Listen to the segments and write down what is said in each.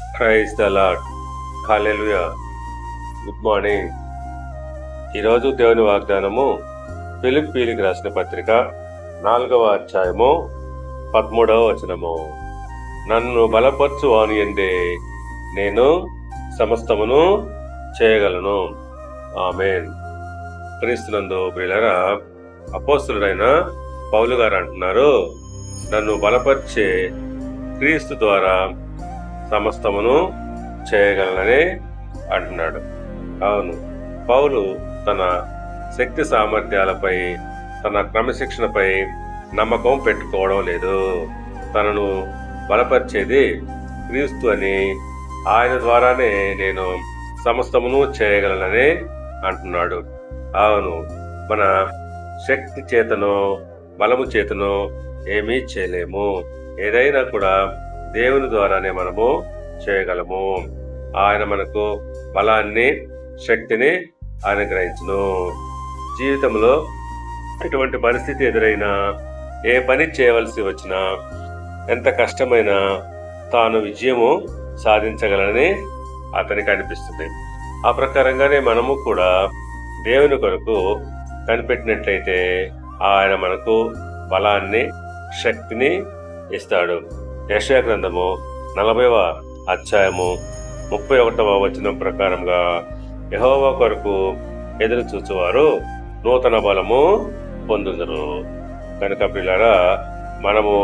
Praise the lord hallelujah good morning. ఈరోజు దేవుని వాగ్దానము ఫిలిప్పీలికి రాసిన పత్రిక నాలుగవ అధ్యాయము పదమూడవ వచనము. నన్ను బలపరచు వానియందే నేను సమస్తమును చేయగలను. ఆమెన్. క్రీస్తునందు ప్రియులరా అపోస్తులైన పౌలు గారు అంటున్నారు నన్ను బలపరిచే క్రీస్తు ద్వారా సమస్తమును చేయగలనని అంటున్నాడు. అవును పౌలు తన శక్తి సామర్థ్యాలపై తన క్రమశిక్షణపై నమ్మకం పెట్టుకోవడం లేదు. తనను బలపరిచేది క్రీస్తు అని ఆయన ద్వారానే నేను సమస్తమును చేయగలనని అంటున్నాడు. అవును మన శక్తి చేతనో బలము చేతనో ఏమీ చేయలేము. ఏదైనా కూడా దేవుని ద్వారానే మనము చేయగలము. ఆయన మనకు బలాన్ని శక్తిని అనుగ్రహించును. జీవితంలో ఎటువంటి పరిస్థితి ఎదురైనా ఏ పని చేయవలసి వచ్చినా ఎంత కష్టమైనా తాను విజయము సాధించగలని అతనికి అనిపిస్తుంది. ఆ ప్రకారంగానే మనము కూడా దేవుని కొరకు కనిపెట్టినట్లయితే ఆయన మనకు బలాన్ని శక్తిని ఇస్తాడు. యశాగ్రంథము నలభైవ అధ్యాయము ముప్పై ఒకటవ వచనం ప్రకారంగా యహోవా కొరకు ఎదురు చూచువారు నూతన బలము పొందుదురు. కనుక పిల్లరా మనము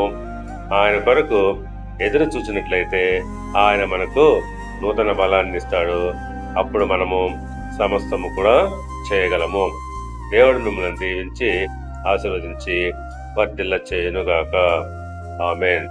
ఆయన కొరకు ఎదురు చూచినట్లయితే ఆయన మనకు నూతన బలాన్ని ఇస్తాడు. అప్పుడు మనము సమస్తము కూడా చేయగలము. దేవుడు మిమ్మల్ని దీవించి ఆశీర్వదించి వర్ధిల్ల చేయనుగాక ఆమెన్.